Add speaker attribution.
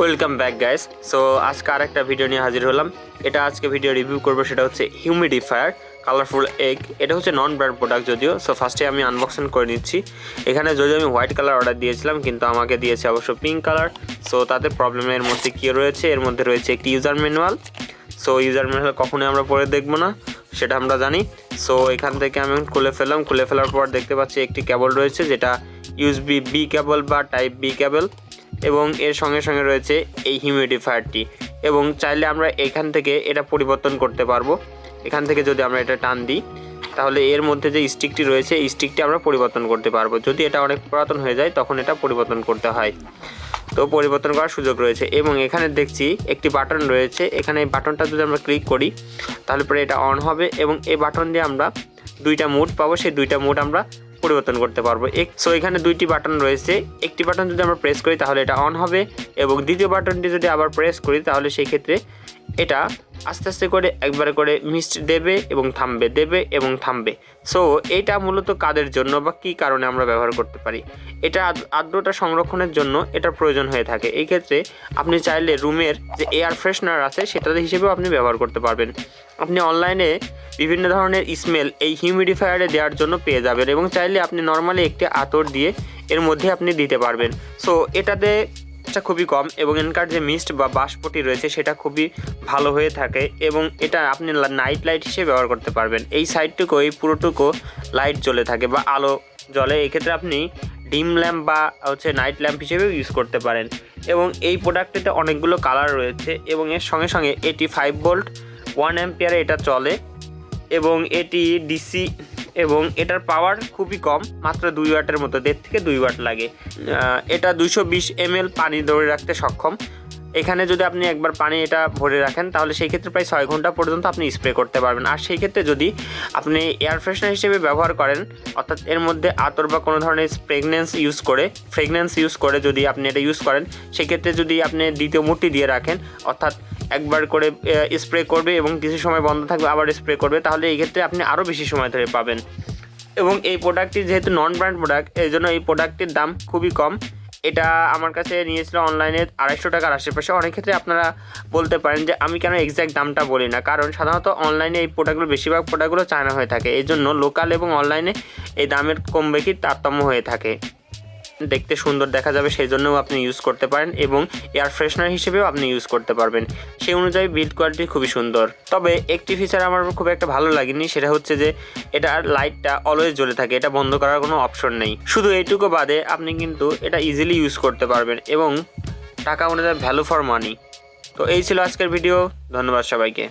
Speaker 1: Welcome back guys so আজকে আরেকটা video নিয়ে হাজির হলাম। এটা আজকে ভিডিও রিভিউ করব, সেটা হচ্ছে হিউমিডিফায়ার কালারফুল এগ এটা হচ্ছে নন ব্র্যান্ড প্রোডাক্ট যদিও। সো ফার্স্টে আমি আনবক্সন করে নিচ্ছি। এখানে যদিও আমি হোয়াইট কালার অর্ডার দিয়েছিলাম, কিন্তু আমাকে দিয়েছে অবশ্য পিঙ্ক কালার সো তাতে প্রবলেমের মধ্যে কী রয়েছে? এর মধ্যে রয়েছে একটি user manual so user manual কখনোই আমরা পরে দেখব না, সেটা আমরা জানি। সো এখান থেকে আমি খুলে ফেললাম। খুলে ফেলার পর দেখতে পাচ্ছি একটি কেবল রয়েছে, যেটা ইউএসবি বি কেবল বা টাইপ বি কেবল এবং এর সঙ্গে সঙ্গে রয়েছে এই হিউমিডিফায়ারটি এবং চাইলে আমরা এখান থেকে এটা পরিবর্তন করতে পারব। এখান থেকে যদি আমরা এটা টান দিই, তাহলে এর মধ্যে যে স্টিকটি রয়েছে, এই স্টিকটি আমরা পরিবর্তন করতে পারব। যদি এটা অনেক পুরাতন হয়ে যায়, তখন এটা পরিবর্তন করতে হয়। তো পরিবর্তন করার সুযোগ রয়েছে। এবং এখানে দেখছি একটি বাটন রয়েছে। এখানে এই বাটনটা যদি আমরা ক্লিক করি, তাহলে পরে এটা অন হবে। এবং এই বাটন দিয়ে আমরা দুইটা মুড পাবো, সেই দুইটা মুড আমরা পরিবর্তন করতে পারব। এক সো এখানে দুইটি বাটন রয়েছে। একটি বাটন যদি আমরা প্রেস করি, তাহলে এটা অন হবে এবং দ্বিতীয় বাটনটি যদি আবার প্রেস করি, তাহলে সেই ক্ষেত্রে এটা আস্তে আস্তে করে একবারে করে মিস্ট দেবে এবং থামবে, দেবে এবং থামবে। সো এটা মূলত কাদের জন্য বা কী কারণে আমরা ব্যবহার করতে পারি? এটা আর্দ্রতা সংরক্ষণের জন্য এটার প্রয়োজন হয়ে থাকে। এই ক্ষেত্রে আপনি চাইলে রুমের যে এয়ার ফ্রেশনার আছে সেটা হিসেবেও আপনি ব্যবহার করতে পারবেন। আপনি অনলাইনে বিভিন্ন ধরনের স্মেল এই হিউমিডিফায়ারে দেওয়ার জন্য পেয়ে যাবেন এবং চাইলে আপনি নর্মালি একটি আতর দিয়ে এর মধ্যে আপনি দিতে পারবেন। সো এটাতে এটা খুবই কম এবং এনকার যে মিস্ট বা বাষ্পটি রয়েছে, সেটা খুবই ভালো হয়ে থাকে এবং এটা আপনি নাইট লাইট হিসেবে ব্যবহার করতে পারবেন। এই সাইডটুকু এই পুরোটুকু লাইট জ্বলে থাকে বা আলো জ্বলে। এক্ষেত্রে আপনি ডিম ল্যাম্প বা হচ্ছে নাইট ল্যাম্প হিসেবেও ইউজ করতে পারেন এবং এই প্রোডাক্টটিতে অনেকগুলো কালার রয়েছে এবং এর সঙ্গে সঙ্গে এটি ফাইভ ভোল্ট ওয়ান অ্যাম্পিয়ারে এটা চলে এবং এটি ডিসি এবং এটার পাওয়ার খুবই কম, মাত্র দুই ওয়াটের মতো, দেড় থেকে দুই ওয়াট লাগে। এটা দুশো বিশ এমএল পানি ধরে রাখতে সক্ষম। এখানে যদি আপনি একবার পানি এটা ভরে রাখেন, তাহলে সেই ক্ষেত্রে প্রায় ছয় ঘণ্টা পর্যন্ত আপনি স্প্রে করতে পারবেন। আর সেই ক্ষেত্রে যদি আপনি এয়ার ফ্রেশনার হিসেবে ব্যবহার করেন, অর্থাৎ এর মধ্যে আতর বা কোনো ধরনের ফ্রেগনেন্স ইউজ করে ফ্রেগনেন্স ইউজ করে যদি আপনি এটা ইউজ করেন, সেক্ষেত্রে যদি আপনি দ্বিতীয় মুঠটি দিয়ে রাখেন, অর্থাৎ একবার করে স্প্রে করবে এবং কিছু সময় বন্ধ থাকবে, আবার স্প্রে করবে, তাহলে এই ক্ষেত্রে আপনি আরও বেশি সময় ধরে পাবেন। এবং এই প্রোডাক্টটি যেহেতু নন ব্র্যান্ড প্রোডাক্ট এই জন্য এই প্রোডাক্টটির দাম খুবই কম। এটা আমার কাছে নিয়েছিল অনলাইনে আড়াইশো টাকার আশেপাশে। অনেক ক্ষেত্রে আপনারা বলতে পারেন যে, আমি কেন এক্স্যাক্ট দামটা বলি না? কারণ সাধারণত অনলাইনে এই প্রোডাক্টগুলো বেশিরভাগ প্রোডাক্টগুলো চায়না হয়ে থাকে। এই জন্য লোকাল এবং অনলাইনে এই দামের কম বেশি তারতম্য হয়ে থাকে। দেখতে সুন্দর দেখা যাবে সেই জন্যও আপনি ইউজ করতে পারেন এবং এয়ার ফ্রেশনার হিসেবেও আপনি ইউজ করতে পারবেন। সেই অনুযায়ী বিল্ড কোয়ালিটি খুবই সুন্দর। তবে একটি ফিচার আমার খুব একটা ভালো লাগেনি, সেটা হচ্ছে যে এটার লাইটটা অলওয়েজ জ্বলে থাকে, এটা বন্ধ করার কোনো অপশন নেই। শুধু এইটুকু বাদে আপনি কিন্তু এটা ইজিলি ইউজ করতে পারবেন এবং টাকা অনুযায়ী ভ্যালু ফর মানি তো এই ছিল আজকের ভিডিও ধন্যবাদ সবাইকে।